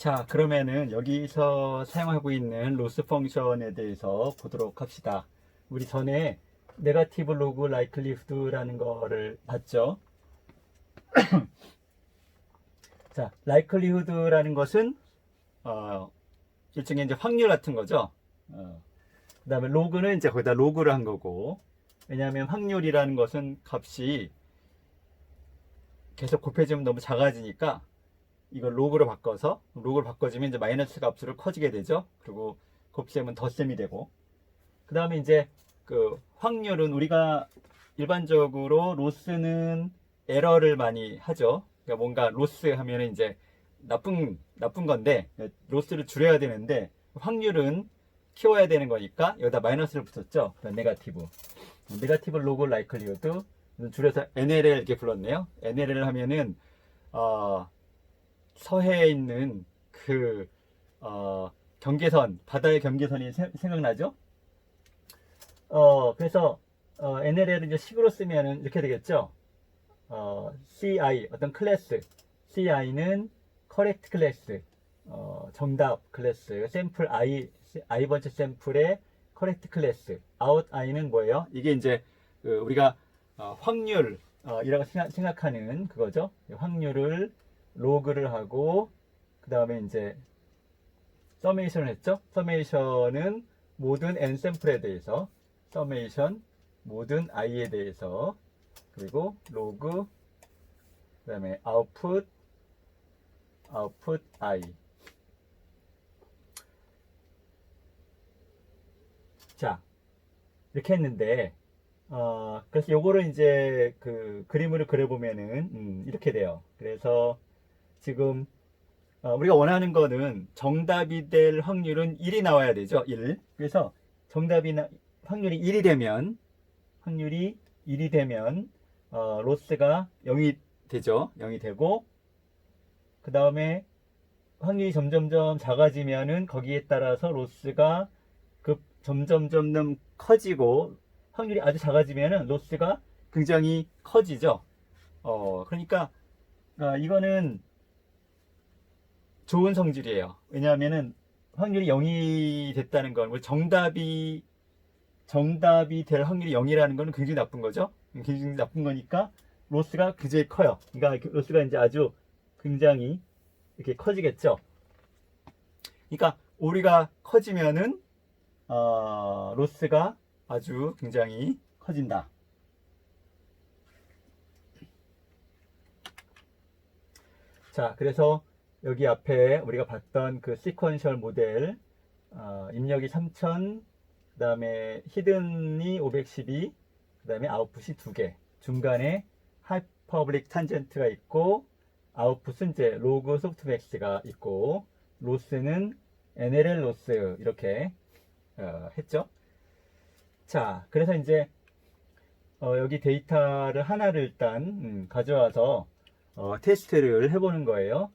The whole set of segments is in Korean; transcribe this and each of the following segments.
자, 그러면은 여기서 사용하고 있는 로스 펑션에 대해서 보도록 합시다. 우리 전에 네가티브 로그 라이클리후드라는 거를 봤죠. 자, 라이클리후드라는 것은 어, 일종의 이제 확률 같은 거죠. 어, 그 다음에 로그는 이제 거기다 로그를 한 거고 왜냐하면 확률이라는 것은 값이 계속 곱해지면 너무 작아지니까 이걸 로그로 바꿔서 로그로 바꿔주면 이제 마이너스 값으로 커지게 되죠. 그리고 곱셈은 덧셈이 되고 그 다음에 이제 그 확률은 우리가 일반적으로 로스는 에러를 많이 하죠. 그러니까 뭔가 로스 하면은 이제 나쁜 나쁜 건데 로스를 줄여야 되는데 확률은 키워야 되는 거니까 여기다 마이너스를 붙였죠. 네가티브. 네가티브 로그 라이클리우드 줄여서 NLL 이렇게 불렀네요. NLL 하면은 어, 서해에 있는 그 어, 경계선 바다의 경계선이 세- 생각나죠? 어 그래서 어, NLL을 이제 식으로 쓰면은 이렇게 되겠죠. 어, CI 어떤 클래스 CI는 correct 클래스 어, 정답 클래스 샘플 I I 번째 샘플의 correct 클래스 out I는 뭐예요? 이게 이제 그 우리가 어, 확률 어, 이라고 생각- 생각 하는 그거죠. 확률을 로그를 하고 그 다음에 이제 서메이션을 했죠. 서메이션은 모든 n 샘플에 대해서 서메이션 모든 i에 대해서 그리고 로그 그 다음에 아웃풋 아웃풋 i 자 이렇게 했는데 어 그래서 요거를 이제 그 그림으로 그려보면은 음, 이렇게 돼요 그래서 지금 어, 우리가 원하는 거는 정답이 될 확률은 1이 나와야 되죠 1 그래서 정답이 나, 확률이 1이 되면 확률이 1이 되면 어, 로스가 0이 되죠. 0이 되고 그 다음에 확률이 점점점 작아지면은 거기에 따라서 로스가 급 점점점점 커지고 확률이 아주 작아지면은 로스가 굉장히 커지죠. 어 그러니까 어, 이거는 좋은 성질이에요. 왜냐하면은 확률이 0이 됐다는 건 정답이 정답이 될 확률이 0이라는 거는 굉장히 나쁜 거죠. 굉장히 나쁜 거니까 로스가 굉장히 커요. 그러니까 로스가 이제 아주 굉장히 이렇게 커지겠죠. 그러니까 오리가 커지면은 어, 로스가 아주 굉장히 커진다. 자, 그래서 여기 앞에 우리가 봤던 그 시퀀셜 모델 어, 입력이 3000, 그 다음에 히든이 512, 그 다음에 아웃풋이 두 개. 중간에 하이퍼블릭 탄젠트가 있고, 아웃풋은 이제 로그 소프트맥스가 있고, 로스는 NLL 로스 이렇게 어, 했죠. 자, 그래서 이제 어, 여기 데이터를 하나를 일단 음, 가져와서 어, 테스트를 해보는 거예요.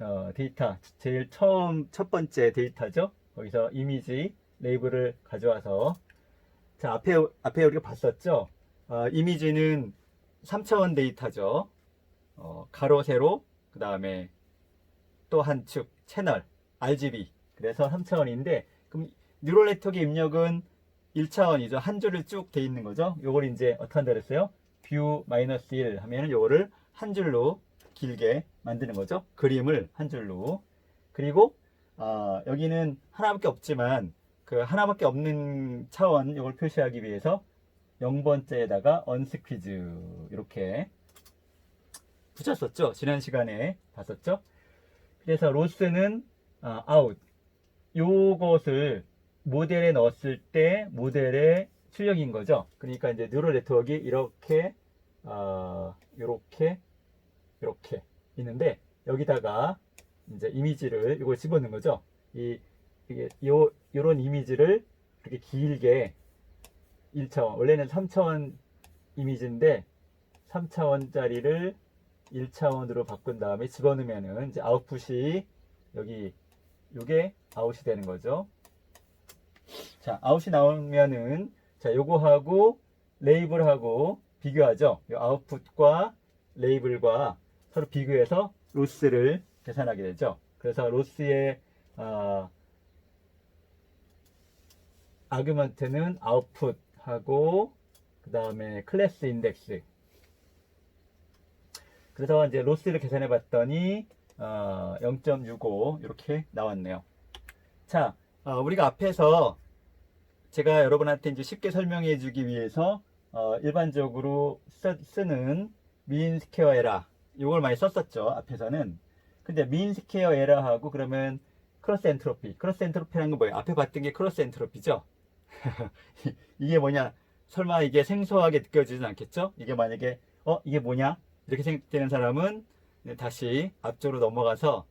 어, 데이터 제일 처음 첫 번째 데이터죠. 거기서 이미지 레이블을 가져와서 자 앞에 앞에 우리가 봤었죠. 어, 이미지는 3차원 데이터죠. 어, 가로 세로 그 다음에 또 한 축 채널 RGB 그래서 3차원인데 그럼 뉴럴 네트워크 입력은 1차원이죠. 한 줄을 쭉 돼 있는 거죠. 요걸 이제 어떻게 한다 그랬어요? 뷰 마이너스 1 하면은 요거를 한 줄로 길게 만드는 거죠. 그림을 한 줄로. 그리고 어, 여기는 하나밖에 없지만 그 하나밖에 없는 차원 이걸 표시하기 위해서 0번째에다가 언스퀴즈 이렇게 붙였었죠. 지난 시간에 봤었죠. 그래서 로스는 아, 아웃 요것을 모델에 넣었을 때 모델의 출력인 거죠. 그러니까 이제 뉴럴 네트워크가 이렇게 어, 이렇게 이렇게 있는데 여기다가 이제 이미지를 이걸 집어넣는 거죠. 이 이게 요 요런 이미지를 이렇게 길게 1차원 원래는 3차원 이미지인데 3차원짜리를 1차원으로 바꾼 다음에 집어넣으면은 이제 아웃풋이 여기 요게 아웃이 되는 거죠. 자, 아웃이 나오면은 자, 요거하고 레이블하고 비교하죠. 요 아웃풋과 레이블과 서로 비교해서 로스를 계산하게 되죠. 그래서 로스의 어, 아규먼트는 아웃풋하고 그 다음에 클래스 인덱스 그래서 이제 로스를 계산해 봤더니 어, 0.65 이렇게 나왔네요. 자, 어, 우리가 앞에서 제가 여러분한테 이제 쉽게 설명해 주기 위해서 어, 일반적으로 쓰, 는 미인 스퀘어 에라 이걸 많이 썼었죠. 앞에서는. 근데 미인 스퀘어 에라하고 그러면 크로스 엔트로피. 크로스 엔트로피라는 건 뭐예요? 앞에 봤던 게 크로스 엔트로피죠. 이게 뭐냐? 설마 이게 생소하게 느껴지진 않겠죠? 이게 만약에 어 이게 뭐냐? 이렇게 생각되는 사람은 다시 앞쪽으로 넘어가서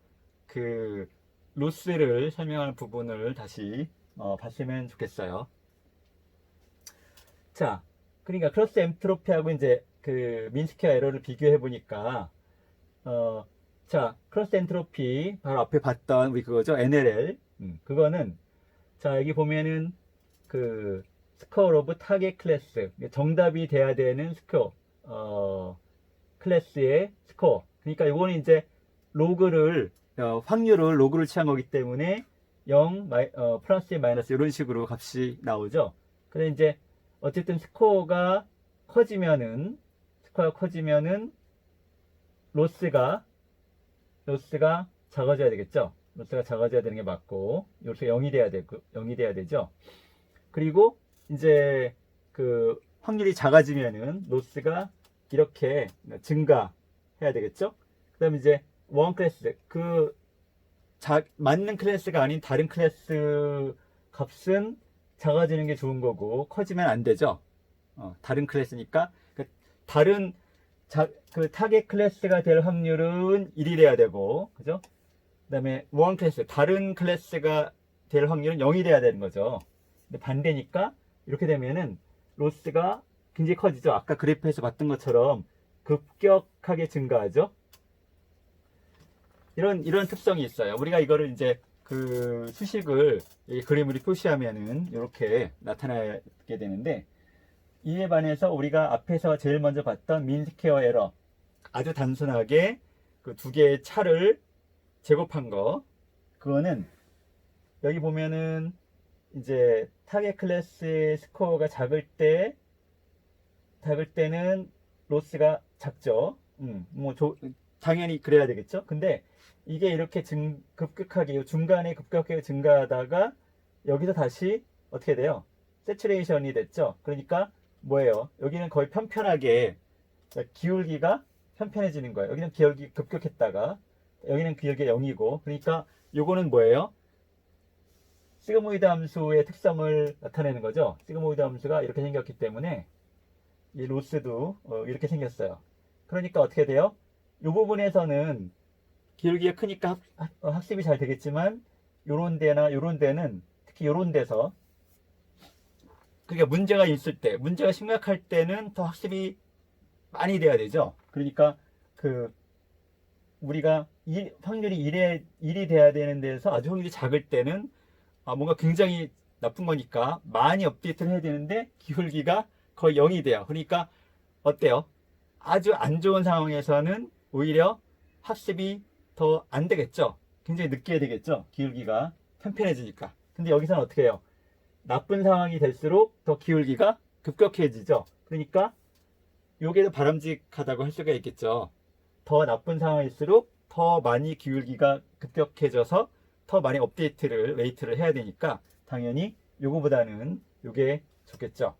그 로스를 설명하는 부분을 다시 어, 봤으면 좋겠어요. 자, 그러니까 크로스 엔트로피하고 이제 그 민스케어 에러를 비교해 보니까 어, 자, 크로스 엔트로피 바로 앞에 봤던 우리 그거죠. NLL. 음, 그거는 자, 여기 보면은 그 스코어 오브 타겟 클래스 정답이 돼야 되는 스코어 어, 클래스의 스코어. 그러니까 이거는 이제 로그를 어, 확률을 로그를 취한 거기 때문에 0, 마이, 어, 플러스 마이너스 이런 식으로 값이 나오죠. 근데 이제 어쨌든 스코어가 커지면은 스코어가 커지면은 로스가 로스가 작아져야 되겠죠. 로스가 작아져야 되는 게 맞고 요새 0이 돼야 되고 0이 돼야 되죠. 그리고 이제 그 확률이 작아지면은 로스가 이렇게 증가해야 되겠죠. 그다음에 이제 원 클래스 그 자, 맞는 클래스가 아닌 다른 클래스 값은 작아지는 게 좋은 거고 커지면 안 되죠. 어, 다른 클래스니까 그 다른 자, 그 타겟 클래스가 될 확률은 1이 돼야 되고 그죠? 그 다음에 원 클래스 다른 클래스가 될 확률은 0이 돼야 되는 거죠. 근데 반대니까 이렇게 되면은 로스가 굉장히 커지죠. 아까 그래프에서 봤던 것처럼 급격하게 증가하죠. 이런 이런 특성이 있어요. 우리가 이거를 이제 그 수식을 이 그림으로 표시하면은 이렇게 나타나게 되는데 이에 반해서 우리가 앞에서 제일 먼저 봤던 민스케어 에러 아주 단순하게 그 두 개의 차를 제곱한 거 그거는 여기 보면은 이제 타겟 클래스의 스코어가 작을 때 작을 때는 로스가 작죠. 음, 뭐 조, 당연히 그래야 되겠죠. 근데 이게 이렇게 증, 급격하게 중간에 급격하게 증가하다가 여기서 다시 어떻게 돼요? 세츄레이션이 됐죠. 그러니까 뭐예요? 여기는 거의 편편하게 기울기가 편편해지는 거예요. 여기는 기울기 급격했다가 여기는 기울기가 0이고 그러니까 요거는 뭐예요? 시그모이드 함수의 특성을 나타내는 거죠. 시그모이드 함수가 이렇게 생겼기 때문에 이 로스도 어, 이렇게 생겼어요. 그러니까 어떻게 돼요? 이 부분에서는 기울기가 크니까 학, 어, 학, 습이잘 되겠지만 요런 데나 요런 데는 특히 요런 데서 그러니까 문제가 있을 때 문제가 심각할 때는 더 학습이 많이 돼야 되죠. 그러니까 그 우리가 이, 확률이 1에 1이 돼야 되는 데서 아주 확률이 작을 때는 아, 뭔가 굉장히 나쁜 거니까 많이 업데이트를 해야 되는데 기울기가 거의 0이 돼요. 그러니까 어때요? 아주 안 좋은 상황에서는 오히려 학습이 더 안 되겠죠. 굉장히 늦게 되겠죠. 기울기가 편편해지니까. 근데 여기서는 어떻게 해요? 나쁜 상황이 될수록 더 기울기가 급격해지죠. 그러니까 요게 더 바람직하다고 할 수가 있겠죠. 더 나쁜 상황일수록 더 많이 기울기가 급격해져서 더 많이 업데이트를 웨이트를 해야 되니까 당연히 요거보다는 요게 좋겠죠.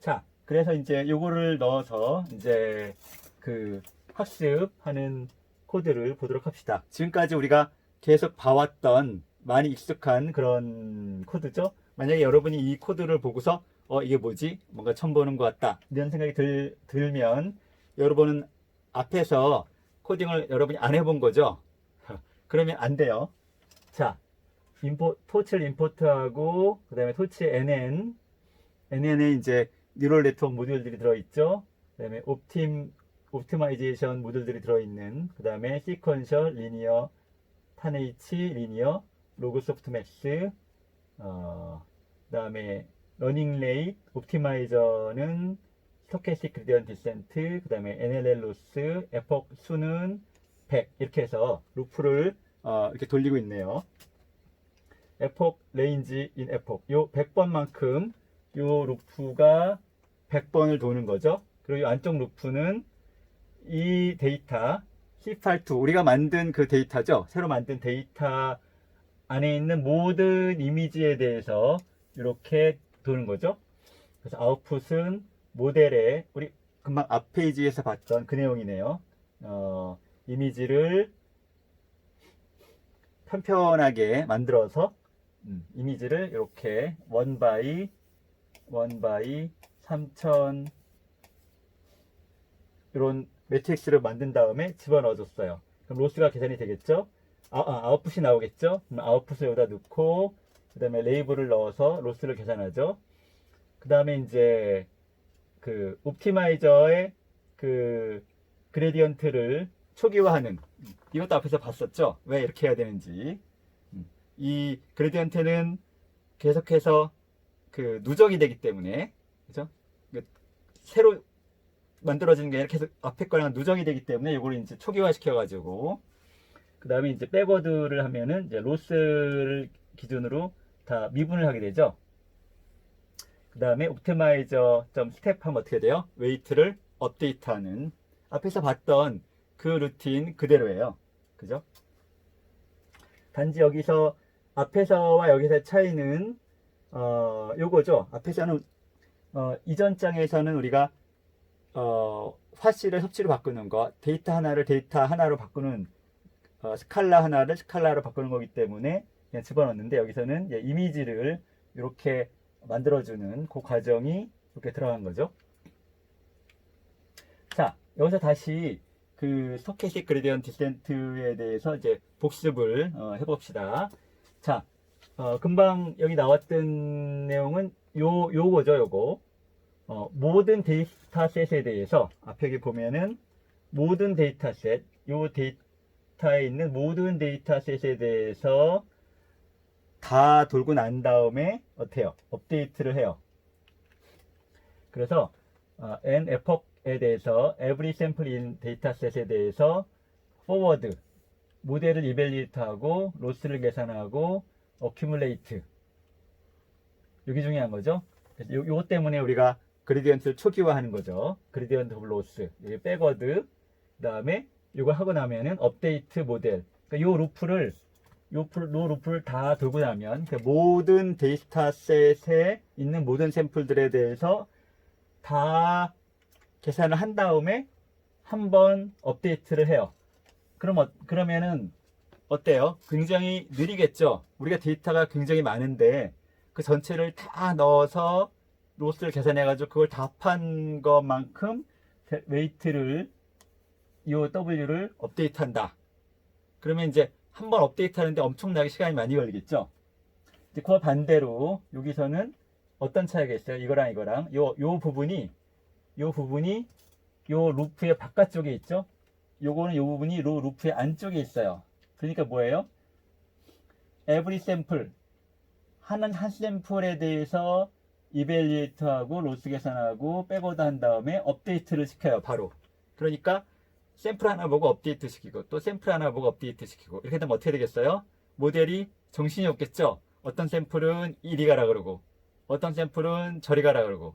자, 그래서 이제 요거를 넣어서 이제 그 학습하는 코드를 보도록 합시다. 지금까지 우리가 계속 봐왔던 많이 익숙한 그런 코드죠. 만약에 여러분이 이 코드를 보고서 어 이게 뭐지? 뭔가 처음 보는 것 같다. 이런 생각이 들, 들면 여러분은 앞에서 코딩을 여러분이 안 해본 거죠. 그러면 안 돼요. 자, 임포, 토치를 임포트하고 그 다음에 토치 nn nn에 이제 뉴럴 네트워크 모듈들이 들어있죠. 그 다음에 옵팀, 옵티마이제이션 모듈들이 들어있는, 그 다음에 시퀀셜, 리니어, 탄H, 리니어, 로그 소프트 맥스, 어, 그 다음에 러닝 레이트, 옵티마이저는 스토캐스틱 그레디언트 디센트, 그 다음에 NLL 로스, 에폭 수는 100 이렇게 해서 루프를 어, 이렇게 돌리고 있네요. 에폭 레인지 인 에폭 요 100번만큼 요 루프가 100번을 도는 거죠. 그리고 이 안쪽 루프는 이 데이터 C82 우리가 만든 그 데이터죠. 새로 만든 데이터 안에 있는 모든 이미지에 대해서 이렇게 도는 거죠. 그래서 아웃풋은 모델에 우리 금방 앞 페이지에서 봤던 그 내용이네요. 어, 이미지를 편편하게 만들어서 음, 이미지를 이렇게 원 바이 원 바이 3000 이런 매트릭스를 만든 다음에 집어넣어 줬어요. 그럼 로스가 계산이 되겠죠? 아, 아, 아웃풋이 나오겠죠? 그럼 아웃풋을 여기다 넣고 그 다음에 레이블을 넣어서 로스를 계산하죠. 그 다음에 이제 그 옵티마이저의 그 그레디언트를 초기화하는 이것도 앞에서 봤었죠? 왜 이렇게 해야 되는지 음, 이 그레디언트는 계속해서 그 누적이 되기 때문에 그죠? 그 새로 만들어지는 게 아니라 계속 앞에 거랑 누적이 되기 때문에 이걸 이제 초기화 시켜가지고 그 다음에 이제 백워드를 하면은 이제 로스를 기준으로 다 미분을 하게 되죠. 그 다음에 옵티마이저 점 스텝 하면 어떻게 돼요? 웨이트를 업데이트하는 앞에서 봤던 그 루틴 그대로예요. 그죠? 단지 여기서 앞에서와 여기서의 차이는 어 요거죠. 앞에서는 어 이전 장에서는 우리가 어 화씨를 섭씨로 바꾸는 거 데이터 하나를 데이터 하나로 바꾸는 어, 스칼라 하나를 스칼라로 바꾸는 거기 때문에 그냥 집어넣는데 여기서는 이미지를 이렇게 만들어주는 그 과정이 이렇게 들어간 거죠. 자, 여기서 다시 그 스토캐식 그레디언 디센트에 대해서 이제 복습을 어, 해봅시다. 자, 어, 금방 여기 나왔던 내용은 요, 요거죠, 요거. 어, 모든 데이터셋에 대해서 앞에 보면은 모든 데이터셋, 요 데이터에 있는 모든 데이터셋에 대해서 다 돌고 난 다음에 어때요? 업데이트를 해요. 그래서 어, n epoch에 대해서 every sample in dataset에 대해서 forward 모델을 이벨리트하고 로스를 계산하고 accumulate 여기 중요한 거죠. 요, 요거 때문에 우리가 그레디언트를 초기화하는 거죠. 그레디언트 오브 로스 여기 백워드 그 다음에 이걸 하고 나면은 업데이트 모델 그러니까 요 루프를 요, 풀- 요 루프를 다 돌고 나면 그 모든 데이터셋에 있는 모든 샘플들에 대해서 다 계산을 한 다음에 한 번 업데이트를 해요. 그럼 어, 그러면은 어때요? 굉장히 느리겠죠. 우리가 데이터가 굉장히 많은데 그 전체를 다 넣어서 로스를 계산해가지고 그걸 다 합한 것만큼 데- 웨이트를 이 W를 업데이트한다. 그러면 이제 한 번 업데이트하는데 엄청나게 시간이 많이 걸리겠죠. 이제 그 반대로 여기서는 어떤 차이가 있어요? 이거랑 이거랑 요, 요 부분이 요 부분이 요 루프의 바깥쪽에 있죠. 요거는 요 부분이 로 루프의 안쪽에 있어요. 그러니까 뭐예요? every sample 하는 한 샘플에 대해서 이벨리에이트하고 로스 계산하고 백워드 한 다음에 업데이트를 시켜요. 바로. 그러니까 샘플 하나 보고 업데이트 시키고 또 샘플 하나 보고 업데이트 시키고 이렇게 되면 어떻게 되겠어요? 모델이 정신이 없겠죠? 어떤 샘플은 이리 가라 그러고 어떤 샘플은 저리 가라 그러고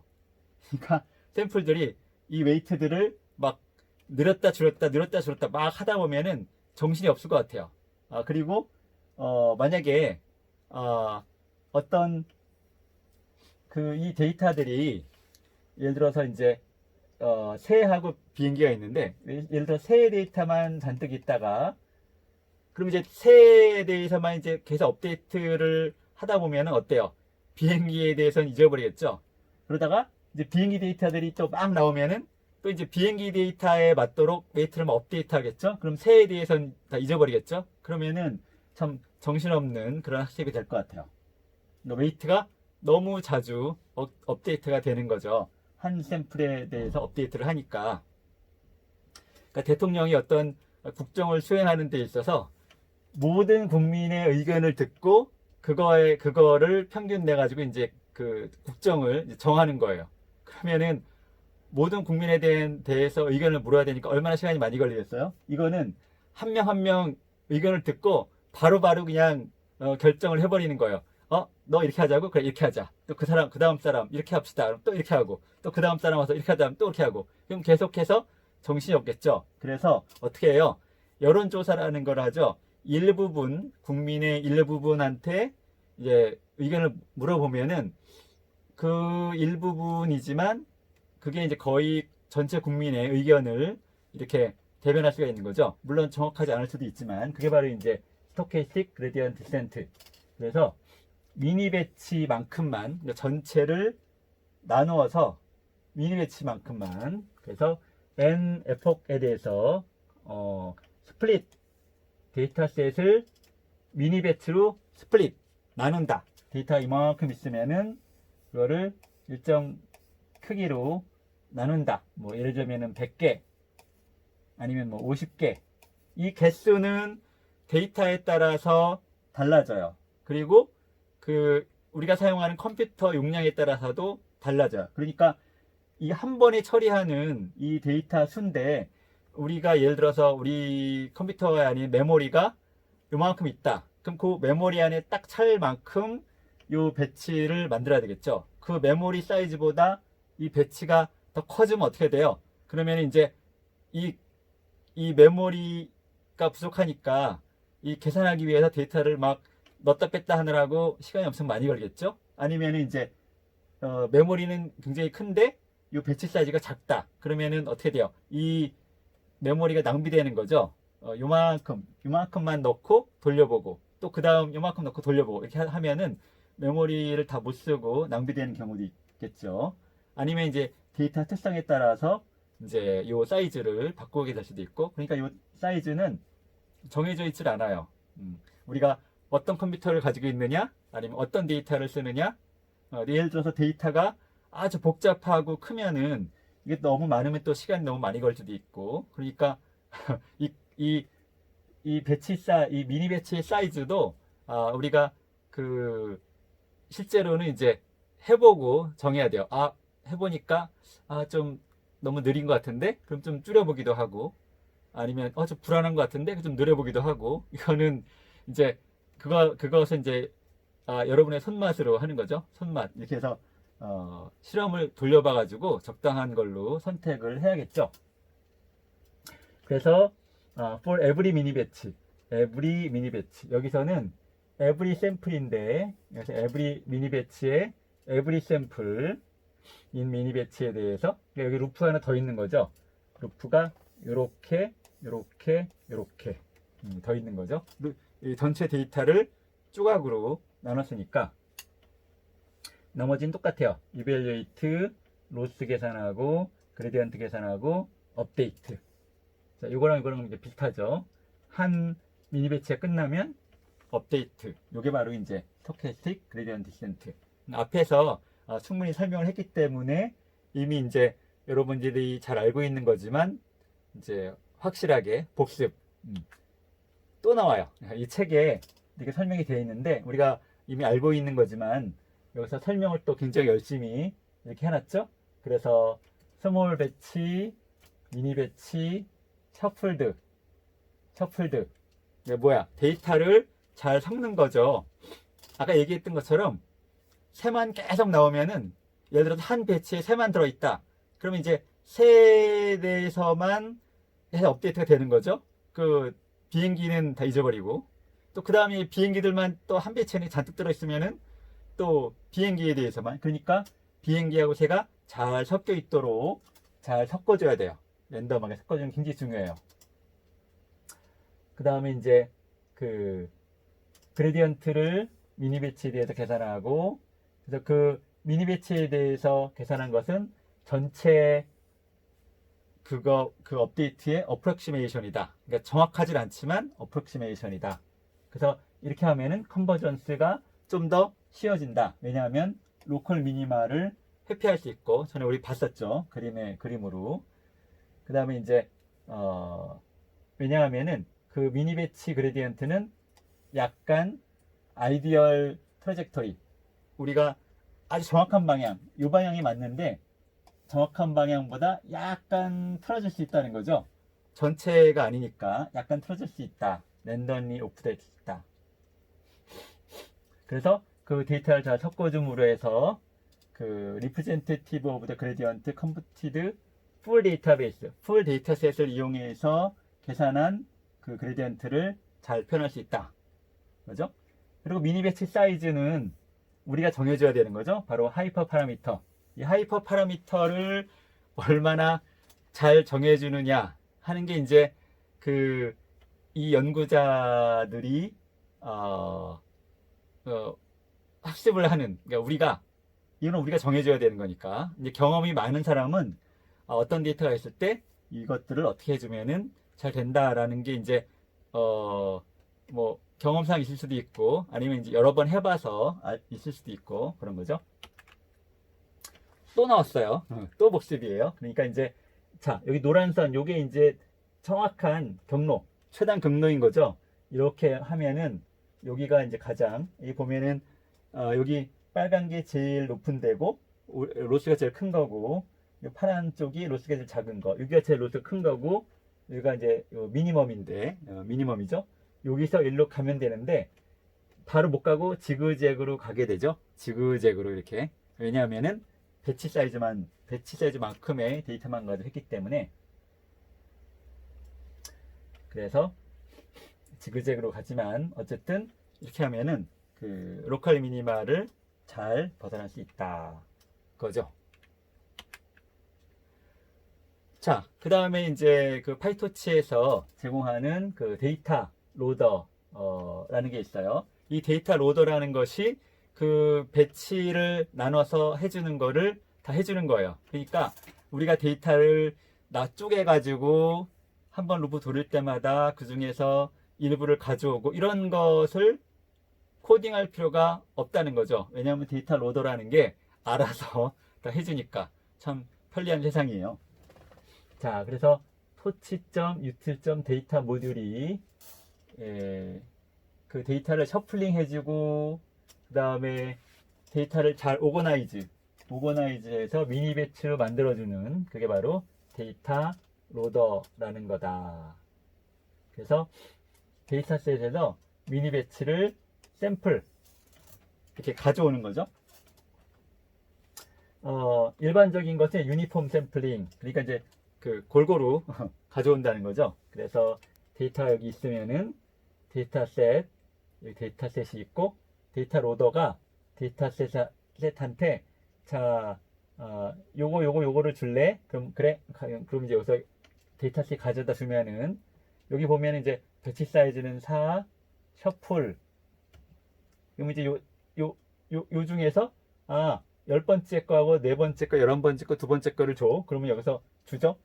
그러니까 샘플들이 이 웨이트들을 막 늘었다 줄였다 늘었다 줄였다 막 하다 보면은 정신이 없을 것 같아요. 아, 그리고 어, 만약에 어, 어떤 그 이 데이터들이 예를 들어서 이제 어, 새하고 비행기가 있는데 예- 예를 들어 새 데이터만 잔뜩 있다가 그럼 이제 새에 대해서만 이제 계속 업데이트를 하다 보면은 어때요? 비행기에 대해서는 잊어버리겠죠. 그러다가 이제 비행기 데이터들이 또 막 나오면은 또 이제 비행기 데이터에 맞도록 막 업데이트 하겠죠. 그럼 새에 대해서는 다 잊어버리겠죠. 그러면은 참 정신없는 그런 학습이 될 것 같아요. 웨이트가 너무 자주 업- 업데이트가 되는 거죠. 한 샘플에 대해서 업데이트를 하니까. 그러니까 대통령이 어떤 국정을 수행하는 데 있어서 모든 국민의 의견을 듣고 그거에 그거를 평균 내 가지고 이제 그 국정을 이제 정하는 거예요. 그러면은 모든 국민에 대한 대해서 의견을 물어야 되니까 얼마나 시간이 많이 걸리겠어요? 이거는 한 명 한명 의견을 듣고 바로 바로 그냥 어, 결정을 해버리는 거예요. 어, 너 이렇게 하자고? 그래, 이렇게 하자. 또 그 사람, 그 다음 사람, 이렇게 합시다. 그럼 또 이렇게 하고. 또 그 다음 사람 와서 이렇게 하자. 또 이렇게 하고. 그럼 계속해서 정신이 없겠죠? 그래서 어떻게 해요? 여론조사라는 걸 하죠. 일부분, 국민의 일부분한테 이제 의견을 물어보면은 그 일부분이지만 그게 이제 거의 전체 국민의 의견을 이렇게 대변할 수가 있는 거죠. 물론 정확하지 않을 수도 있지만 그게 바로 이제 스토케스틱 그레디언트 디센트. 그래서 미니 배치만큼만 그러니까 전체를 나누어서 미니 배치만큼만 그래서 n 에폭에 대해서 어, 스플릿 데이터셋을 미니 배치로 스플릿 나눈다. 데이터 이만큼 있으면은 그거를 일정 크기로 나눈다. 뭐 예를 들면은 100개 아니면 뭐 50개. 이 개수는 데이터에 따라서 달라져요. 그리고 그 우리가 사용하는 컴퓨터 용량에 따라서도 달라져요. 그러니까 이 한 번에 처리하는 이 데이터 수인데 우리가 예를 들어서 우리 컴퓨터에 아닌 메모리가 요만큼 있다. 그럼 그 메모리 안에 딱 찰 만큼 요 배치를 만들어야 되겠죠. 그 메모리 사이즈보다 이 배치가 더 커지면 어떻게 돼요? 그러면 이제 이, 이 메모리가 부족하니까 이 계산하기 위해서 데이터를 막 넣었다 뺐다 하느라고 시간이 엄청 많이 걸리겠죠? 아니면 이제 어, 메모리는 굉장히 큰데 이 배치 사이즈가 작다. 그러면은 어떻게 돼요? 이 메모리가 낭비되는 거죠. 어, 요만큼, 요만큼만 넣고 돌려보고 또 그 다음 요만큼 넣고 돌려보고 이렇게 하- 하면은 메모리를 다 못 쓰고 낭비되는 경우도 있겠죠. 아니면 이제 데이터 특성에 따라서 이제 요 사이즈를 바꾸게 될 수도 있고 그러니까 요 사이즈는 정해져 있질 않아요. 음, 우리가 어떤 컴퓨터를 가지고 있느냐 아니면 어떤 데이터를 쓰느냐 어, 예를 들어서 데이터가 아주 복잡하고 크면은 이게 너무 많으면 또 시간이 너무 많이 걸 수도 있고 그러니까 이, 이, 이 배치 사, 이 미니 배치의 사이즈도 아, 우리가 그 실제로는 이제 해보고 정해야 돼요. 아, 해보니까 아, 좀 너무 느린 것 같은데? 그럼 좀 줄여보기도 하고 아니면 어, 좀 불안한 것 같은데? 좀 느려보기도 하고 이거는 이제 그거, 그것은 이제 아, 여러분의 손맛으로 하는 거죠. 손맛. 이렇게 해서 어, 실험을 돌려봐가지고 적당한 걸로 선택을 해야겠죠. 그래서 아, for every mini batch, every mini batch 여기서는 every sample인데 그래서 every mini batch의 every sample in mini batch에 대해서 그러니까 여기 루프 하나 더 있는 거죠. 루프가 이렇게 이렇게 이렇게 음, 더 있는 거죠. 루- 이 전체 데이터를 조각으로 나눴으니까 나머지는 똑같아요. 이벨리에이트, 로스 계산하고 그레디언트 계산하고 업데이트. 자, 이거랑 이거랑 이제 비슷하죠. 한 미니 배치가 끝나면 업데이트. 요게 바로 이제 스토캐스틱 그레디언트 디센트. 앞에서 아, 충분히 설명을 했기 때문에 이미 이제 여러분들이 잘 알고 있는 거지만 이제 확실하게 복습. 음. 또 나와요. 이 책에 이렇게 설명이 되어 있는데 우리가 이미 알고 있는 거지만 여기서 설명을 또 굉장히 열심히 이렇게 해놨죠. 그래서 스몰 배치, 미니 배치, 셔플드, 셔플드. 이게 뭐야? 데이터를 잘 섞는 거죠. 아까 얘기했던 것처럼 새만 계속 나오면은 예를 들어서 한 배치에 새만 들어있다. 그러면 이제 새에 대해서만 해서 업데이트가 되는 거죠. 그 비행기는 다 잊어버리고 또 그 다음에 비행기들만 또 한 배치에 잔뜩 들어있으면은 또 비행기에 대해서만 그러니까 비행기하고 새가 잘 섞여 있도록 잘 섞어줘야 돼요. 랜덤하게 섞어주는 게 굉장히 중요해요. 그 다음에 이제 그 그레디언트를 미니 배치에 대해서 계산하고 그래서 그 미니 배치에 대해서 계산한 것은 전체 그거 그 업데이트의 어프로시메이션이다. 그러니까 정확하진 않지만 어프로시메이션이다. 그래서 이렇게 하면은 컨버전스가 좀 더 쉬워진다. 왜냐하면 로컬 미니마를 회피할 수 있고 전에 우리 봤었죠. 그림의 그림으로. 그 다음에 이제 어 왜냐하면은 그 미니 배치 그레디언트는 약간 아이디얼 트라젝터리 우리가 아주 정확한 방향 이 방향이 맞는데 정확한 방향보다 약간 틀어질 수 있다는 거죠. 전체가 아니니까 약간 틀어질 수 있다. 랜덤이 오프될 수 있다. 그래서 그 데이터를 잘 섞어줌으로 해서 그 representative of the gradient computed full database, full data셋을 이용해서 계산한 그 그레디언트를 잘 표현할 수 있다. 그죠? 그리고 미니 배치 사이즈는 우리가 정해줘야 되는 거죠. 바로 하이퍼 파라미터. 이 하이퍼 파라미터를 얼마나 잘 정해주느냐 하는 게 이제 그 이 연구자들이 어, 어, 학습을 하는 그러니까 우리가 이거는 우리가 정해줘야 되는 거니까 이제 경험이 많은 사람은 어, 어떤 데이터가 있을 때 이것들을 어떻게 해주면은 잘 된다라는 게 이제 어 뭐 경험상 있을 수도 있고 아니면 이제 여러 번 해봐서 아- 있을 수도 있고 그런 거죠. 또 나왔어요. 또 복습이에요. 그러니까 이제 자 여기 노란 선 요게 이제 정확한 경로 최단 경로인 거죠. 이렇게 하면은 여기가 이제 가장 여기 보면은 어, 여기 빨간 게 제일 높은 데고 오- 로스가 제일 큰 거고 이 파란 쪽이 로스가 제일 작은 거 여기가 제일 로스가 큰 거고 여기가 이제 요 미니멈인데 어, 미니멈이죠. 여기서 일로 가면 되는데 바로 못 가고 지그재그로 가게 되죠. 지그재그로 이렇게 왜냐하면은 배치 사이즈만 배치 사이즈만큼의 데이터만 가지고 했기 때문에 그래서 지그재그로 가지만 어쨌든 이렇게 하면은 그 로컬 미니마를 잘 벗어날 수 있다 거죠. 자, 그 다음에 이제 그 파이토치에서 제공하는 그 데이터 로더라는 게 있어요. 이 데이터 로더라는 것이 그 배치를 나눠서 해주는 거를 다 해주는 거예요. 그러니까 우리가 데이터를 나 쪼개 가지고 한 번 루프 돌릴 때마다 그 중에서 일부를 가져오고 이런 것을 코딩할 필요가 없다는 거죠. 왜냐하면 데이터 로더라는 게 알아서 다 해주니까 참 편리한 세상이에요. 자, 그래서 토치점, 유틸점 데이터 모듈이 예, 그 데이터를 셔플링 해주고 그 다음에 데이터를 잘 오거나이즈, 오거나이즈해서 미니 배치로 만들어주는 그게 바로 데이터 로더라는 거다. 그래서 데이터셋에서 미니 배치를 샘플 이렇게 가져오는 거죠. 어, 일반적인 것은 유니폼 샘플링. 그러니까 이제 그 골고루 가져온다는 거죠. 그래서 데이터 여기 있으면은 데이터셋, 여기 데이터셋이 있고 데이터 로더가 데이터셋한테 자, 어, 요거 요거 요거를 줄래? 그럼 그래? 가- 그럼 이제 여기서 데이터셋 가져다 주면은 여기 보면 이제 배치 사이즈는 4, 셔플. 그럼 이제 요, 요, 요, 요 중에서, 아, 열 번째 거하고 네 번째 거, 열한 번째 거, 두 번째 거를 줘. 그러면 여기서 주죠?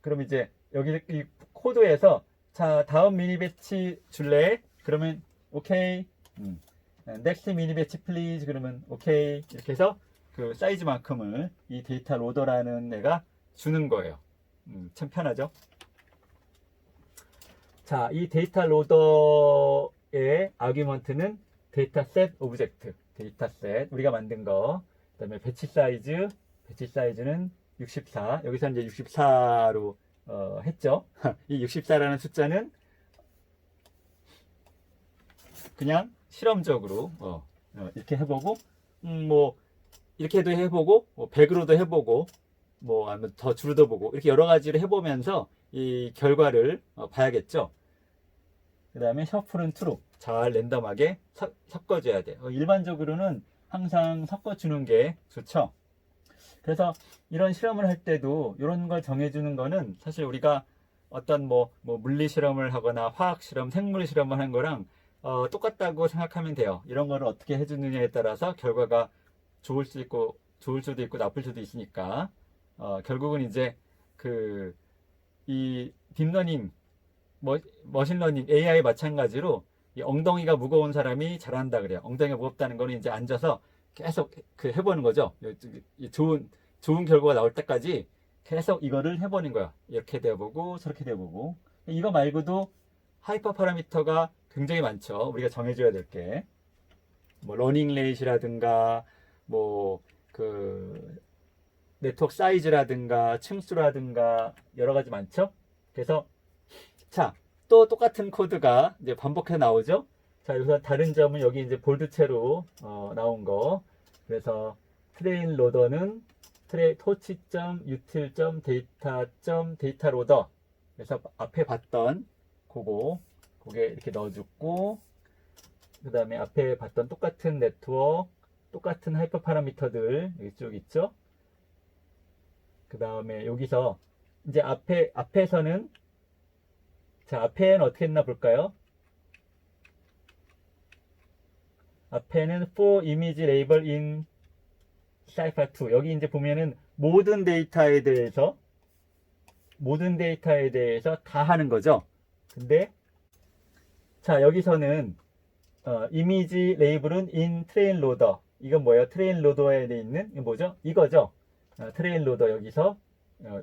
그럼 이제 여기 이 코드에서, 자, 다음 미니 배치 줄래? 그러면, 오케이. 음. 넥스트 미니 배치 플리즈. 그러면, 오케이. 이렇게 해서 그 사이즈만큼을 이 데이터 로더라는 애가 주는 거예요. 음, 참 편하죠? 자, 이 데이터 로더의 아규먼트는 데이터셋 오브젝트, 데이터셋 우리가 만든 거. 그다음에 배치 사이즈, 배치 사이즈는 64. 여기서 이제 64로 어, 했죠. 이 64라는 숫자는 그냥 실험적으로 어, 어, 이렇게 해보고, 음, 뭐 이렇게도 해보고, 뭐 100으로도 해보고, 뭐 아니면 더 줄여도 보고 이렇게 여러 가지를 해보면서 이 결과를 어, 봐야겠죠. 그 다음에 셔플은 트루. 잘 랜덤하게 섞- 섞어줘야 돼. 요 일반적으로는 항상 섞어주는 게 좋죠. 그래서 이런 실험을 할 때도 이런 걸 정해주는 거는 사실 우리가 어떤 뭐, 뭐 물리 실험을 하거나 화학 실험, 생물 실험을 하는 거랑 어, 똑같다고 생각하면 돼요. 이런 거를 어떻게 해주느냐에 따라서 결과가 좋을 수 있고 좋을 수도 있고 나쁠 수도 있으니까 어, 결국은 이제 그 이 딥러닝 머, 머신러닝 AI 마찬가지로 이 엉덩이가 무거운 사람이 잘한다 그래요. 엉덩이가 무겁다는 거는 이제 앉아서 계속 그 해보는 거죠. 이 좋은 좋은 결과가 나올 때까지 계속 이거를 해보는 거야. 이렇게 돼보고 저렇게 돼보고 이거 말고도 하이퍼 파라미터가 굉장히 많죠. 우리가 정해줘야 될 게. 뭐 러닝 레이시라든가 뭐 그 네트워크 사이즈라든가 층수라든가 여러 가지 많죠. 그래서 자, 또 똑같은 코드가 이제 반복해 나오죠. 자, 여기서 다른 점은 여기 이제 볼드체로 어, 나온 거. 그래서 트레인 로더는 트레 토치점 유틸 점 데이터 점 데이터 로더. 그래서 앞에 봤던 그거 그게 이렇게 넣어줬고 그 다음에 앞에 봤던 똑같은 네트워크 똑같은 하이퍼 파라미터들 쭉 있죠. 그 다음에 여기서 이제 앞에 앞에서는 자 앞에는 어떻게 했나 볼까요? 앞에는 for image label in cipher2 여기 이제 보면은 모든 데이터에 대해서 모든 데이터에 대해서 다 하는 거죠. 근데 자 여기서는 어, 이미지 레이블은 in train loader 이건 뭐예요? 트레인 로더에 돼 있는 이거 뭐죠? 이거죠. 어, 트레인 로더 여기서 어,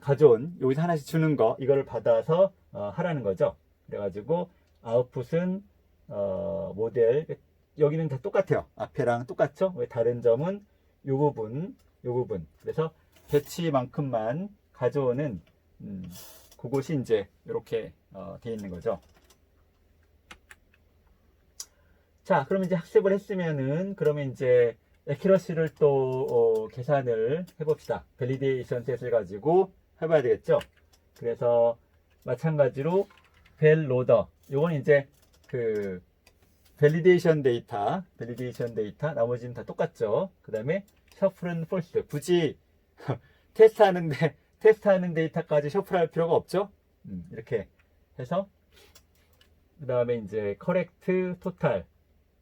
가져온 여기서 하나씩 주는 거 이거를 받아서 어, 하라는 거죠. 그래가지고 아웃풋은 어, 모델 여기는 다 똑같아요. 앞에랑 똑같죠? 왜 다른 점은 이 부분, 이 부분. 그래서 배치만큼만 가져오는 음, 그곳이 이제 이렇게 어, 돼 있는 거죠. 자, 그러면 이제 학습을 했으면은 그러면 이제 에큐러시를 또 어, 계산을 해봅시다. 밸리데이션 셋을 가지고 해봐야 되겠죠. 그래서 마찬가지로 벨 로더. 요건 이제 그 밸리데이션 데이터, 밸리데이션 데이터 나머지는 다 똑같죠. 그 다음에 셔플은 폴스. 굳이 테스트하는데 테스트하는 데이터까지 셔플할 필요가 없죠. 음, 이렇게 해서 그 다음에 이제 커렉트 토탈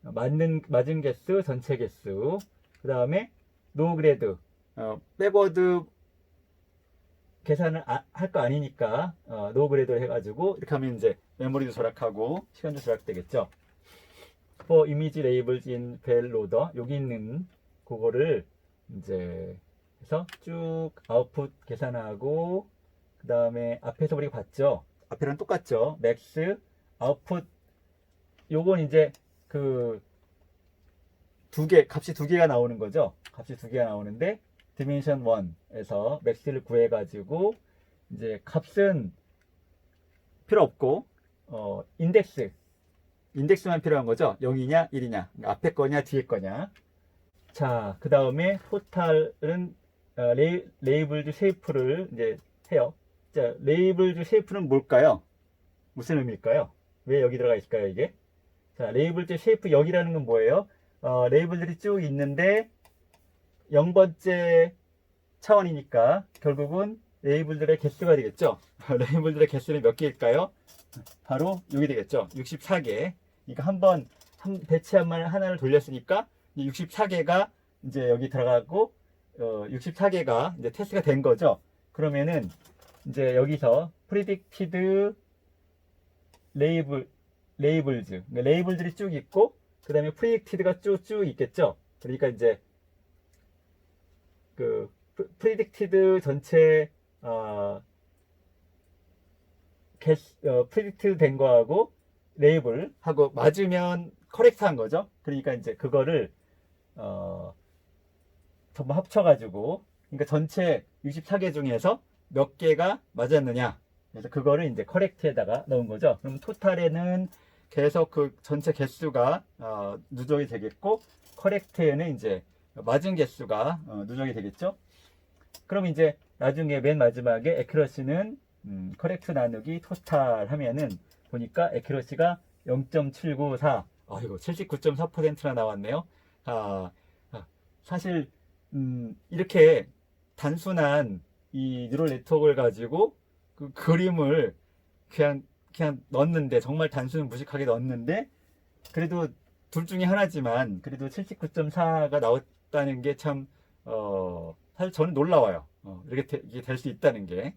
맞는 맞은 개수 전체 개수 그 다음에 노그레드 어, 백워드 계산을 할거 아니니까 어, 노그레드를 해가지고 이렇게 하면 이제 메모리도 절약하고 시간도 절약되겠죠. for image labels in bell loader 여기 있는 그거를 이제 해서 쭉 아웃풋 계산하고 그 다음에 앞에서 우리가 봤죠. 앞에랑 똑같죠. 맥스 아웃풋 요건 이제 그 두 개, 값이 두 개가 나오는 거죠. 값이 두 개가 나오는데, 디멘션 1에서 맥스를 구해 가지고, 이제 값은 필요 없고, 어, 인덱스. 인덱스만 필요한 거죠. 0이냐, 1이냐. 앞에 거냐, 뒤에 거냐. 자, 그 다음에 토탈은, 어, 레이, 레이블즈 쉐이프를 이제 해요. 자, 레이블즈 쉐이프는 뭘까요? 무슨 의미일까요? 왜 여기 들어가 있을까요, 이게? 자, 레이블즈 쉐이프 여기라는 건 뭐예요? 어, 레이블들이 쭉 있는데 0번째 차원이니까 결국은 레이블들의 개수가 되겠죠. 레이블들의 개수는 몇 개일까요? 바로 여기 되겠죠. 64개. 그러니까 한번 한 배치한 말 하나를 돌렸으니까 64개가 이제 여기 들어가고 어, 64개가 이제 테스트가 된 거죠. 그러면은 이제 여기서 predicted 레이블 레이블즈 레이블들이 쭉 있고 그 다음에 프리딕티드가 쭉쭉 있겠죠? 그러니까 이제 그 프리딕티드 전체 어, 개수, 어, 프리딕티드 된 거하고 레이블 하고 맞으면 커렉트 한 거죠? 그러니까 이제 그거를 어, 전부 합쳐가지고 그러니까 전체 64개 중에서 몇 개가 맞았느냐 그래서 그거를 이제 커렉트에다가 넣은 거죠 그럼 토탈에는 계속 그 전체 개수가 어, 누적이 되겠고 커렉트에는 이제 맞은 개수가 어, 누적이 되겠죠. 그럼 이제 나중에 맨 마지막에 에큐러시는 음, 커렉트 나누기 토탈 하면은 보니까 에큐러시가 0.794 아이고 79.4%나 나왔네요. 아, 아, 사실 음, 이렇게 단순한 이 뉴럴 네트워크를 가지고 그 그림을 그냥 그냥 넣었는데 정말 단순 무식하게 넣었는데 그래도 둘 중에 하나지만 그래도 79.4가 나왔다는 게 참 어, 사실 저는 놀라워요. 어, 이렇게 될수 있다는 게